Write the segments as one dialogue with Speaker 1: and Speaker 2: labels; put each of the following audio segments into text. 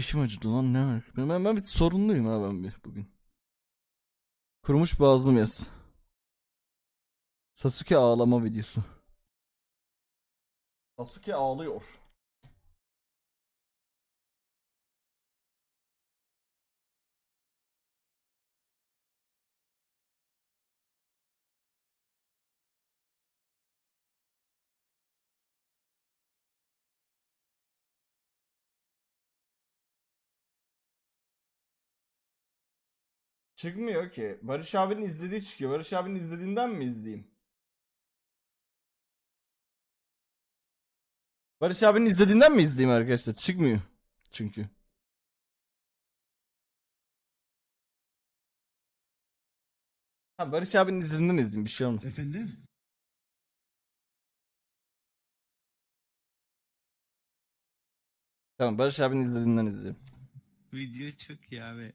Speaker 1: Dişim acıdı lan ne var? Ben, ben, ben bir sorunluyum ha ben bir bugün. Kurumuş boğazım yaz. Sasuke ağlama videosu. Sasuke ağlıyor. Çıkmıyor ki. Barış abinin izlediği çıkıyor. Barış abinin izlediğinden mi izleyeyim? Barış abinin izlediğinden mi izleyeyim arkadaşlar? Çıkmıyor. Çünkü. Ha Barış abinin izlediğinden izleyeyim bir şey olmaz.
Speaker 2: Efendim?
Speaker 1: Tamam Barış abinin izlediğinden izleyeyim.
Speaker 3: Video çok iyi abi.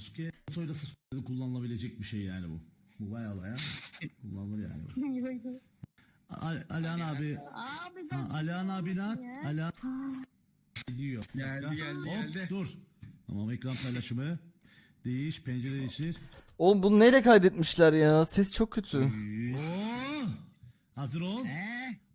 Speaker 2: Sasuke Soyla Sasuke'de kullanılabilecek bir şey yani bu. Bu bayağı bayağı kullanılır yani. bu. Al Alihan abi,
Speaker 4: Abi
Speaker 2: ha,
Speaker 4: ben
Speaker 2: Alihan abi lan. Alihan geliyor.
Speaker 3: Geldi, geldi,
Speaker 2: Hop,
Speaker 3: geldi.
Speaker 2: Dur. Tamam ekran paylaşımı. Değiş, pencere değiştir.
Speaker 1: Oğlum bunu neyle kaydetmişler ya? Ses çok kötü.
Speaker 2: Oo! Hazır ol.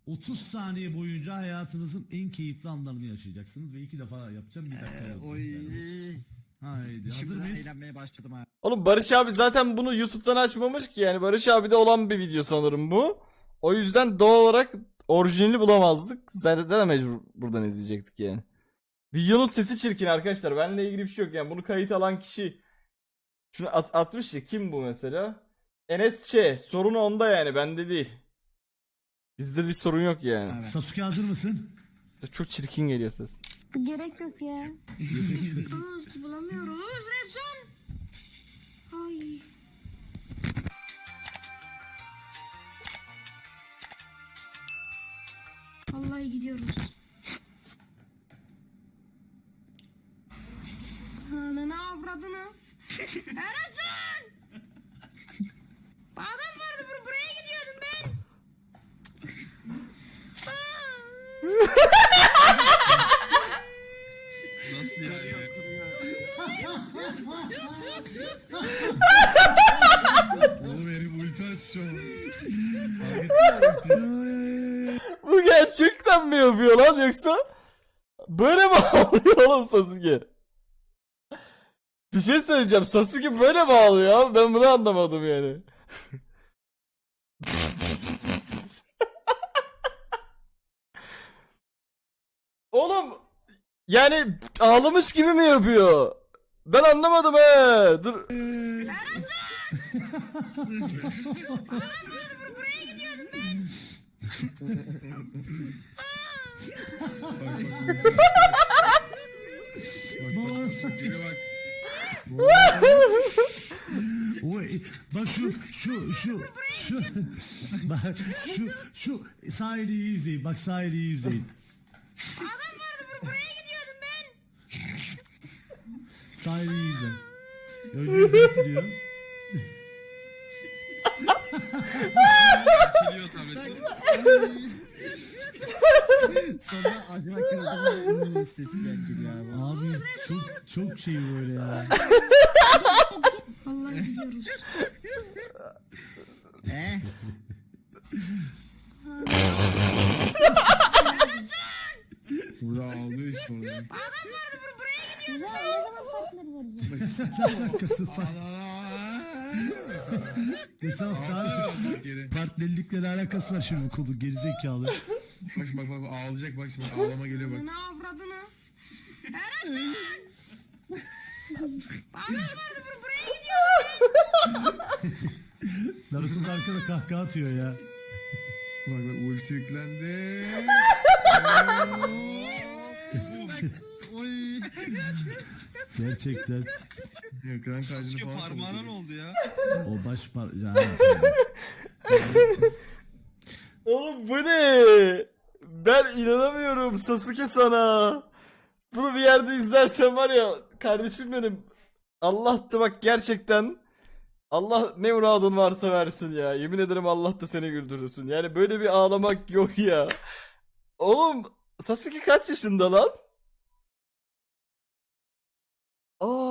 Speaker 2: 30 saniye boyunca hayatınızın en keyifli anlarını yaşayacaksınız ve iki defa yapacağım bir dakika. olacak
Speaker 3: Oy.
Speaker 2: yani. Haydi hazır mıyız?
Speaker 3: eğlenmeye başladım ha.
Speaker 1: Oğlum Barış abi zaten bunu YouTube'dan açmamış ki yani Barış abi de olan bir video sanırım bu. O yüzden doğal olarak orijinali bulamazdık. Zaten de mecbur buradan izleyecektik yani. Videonun sesi çirkin arkadaşlar. Benimle ilgili bir şey yok yani. Bunu kayıt alan kişi şunu at- atmış ya kim bu mesela? Enes Ç. Sorun onda yani bende değil. Bizde bir sorun yok yani.
Speaker 2: Sasuke hazır mısın?
Speaker 1: Çok çirkin geliyor ses.
Speaker 4: Gerek yok ya. Kız bulamıyoruz. Redson. Ay. Vallahi gidiyoruz. Ananı avradını. Erencan! Adam vardı bur buraya gidiyordum ben.
Speaker 3: Nasıl yani?
Speaker 2: Oğlum herif ulti açmış
Speaker 1: Bu gerçekten mi yapıyor lan yoksa böyle mi ağlıyor oğlum Sasuke? Bir şey söyleyeceğim. Sasuke böyle mi ağlıyor abi? Ben bunu anlamadım yani. oğlum yani ağlamış gibi mi yapıyor? Ben anlamadım he. Dur.
Speaker 3: Geri bak.
Speaker 2: Şu şu şu şu bak şu şu sahili izleyin bak sahili izleyin.
Speaker 4: Adam vardı bur buraya gidiyordum ben.
Speaker 2: İzleyin. Önce yüzünü siliyor.
Speaker 3: Tableti.
Speaker 5: Sonra acaba kırıldığımın sesi gelecek ya.
Speaker 2: Abi çok çok şey böyle ya.
Speaker 4: Vallahi gidiyoruz.
Speaker 5: Eh?
Speaker 3: Burada ağlıyor orada.
Speaker 4: Adam vardı bur buraya. Ya ne zaman partner vereceğim?
Speaker 2: Alakası var. Geçen hafta
Speaker 3: Geri.
Speaker 2: partnerlikle alakası var şimdi bu konu gerizekalı.
Speaker 3: Bak bak bak ağlayacak bak şimdi ağlama geliyor bak.
Speaker 4: Ananı avradını. Erencan! Adam vardı bur buraya gidiyordum.
Speaker 2: Naruto'nun arkada kahkaha atıyor ya.
Speaker 3: Bak bak ulti yüklendi.
Speaker 2: Gerçekten
Speaker 3: Ekran kaydını falan
Speaker 6: Parmağına ne oldu ya?
Speaker 2: o baş par... Yani,
Speaker 1: Oğlum bu ne? Ben inanamıyorum Sasuke sana. Bunu bir yerde izlersen var ya kardeşim benim. Allah da bak gerçekten Allah ne muradın varsa versin ya. Yemin ederim Allah da seni güldürürsün. Yani böyle bir ağlamak yok ya. Oğlum Sasuke kaç yaşında lan? oh.